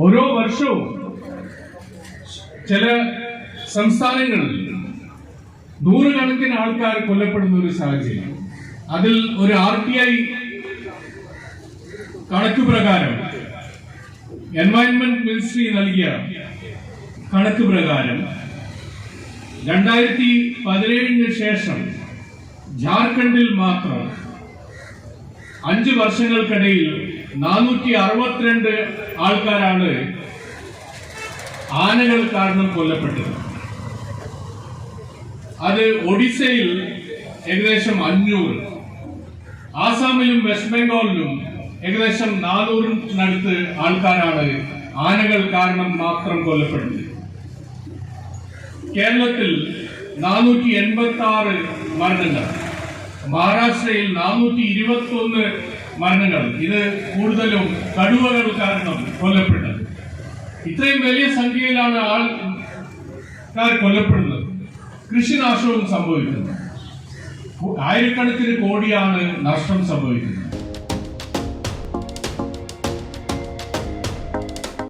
ഓരോ വർഷവും ചില സംസ്ഥാനങ്ങളിൽ നൂറുകണക്കിന് ആൾക്കാർ കൊല്ലപ്പെടുന്ന ഒരു സാഹചര്യം. അതിൽ ഒരു ആർ ടി ഐ കണക്ക് പ്രകാരം എൻവയൺമെന്റ് മിനിസ്ട്രി നൽകിയ കണക്ക് പ്രകാരം രണ്ടായിരത്തി പതിനേഴിന് ശേഷം ജാർഖണ്ഡിൽ മാത്രം അഞ്ച് വർഷങ്ങൾക്കിടയിൽ നാനൂറ്റി അറുപത്തിരണ്ട് ആൾക്കാരാണ് ആനകൾ കാരണം കൊല്ലപ്പെട്ടത്. അത് ഒഡീസയിൽ ഏകദേശം അഞ്ഞൂറ്. ആസാമിലും വെസ്റ്റ് ബംഗാളിലും ഏകദേശം നാനൂറിനടുത്ത് ആൾക്കാരാണ് ആനകൾ കാരണം മാത്രം കൊല്ലപ്പെടുന്നത്. കേരളത്തിൽ നാനൂറ്റി എൺപത്തി ആറ് മരണങ്ങൾ. മഹാരാഷ്ട്രയിൽ നാനൂറ്റി ഇരുപത്തി ഒന്ന് മരണങ്ങൾ ഇത് കൂടുതലും കടുവകൾ കാരണം കൊല്ലപ്പെട്ടത്. ഇത്രയും വലിയ സംഖ്യയിലാണ് ആൾക്കാർ കൊല്ലപ്പെടുന്നത്. കൃഷിനാശവും സംഭവിക്കുന്നത് ആയിരക്കണക്കിന് കോടിയാണ് നഷ്ടം സംഭവിക്കുന്നത്.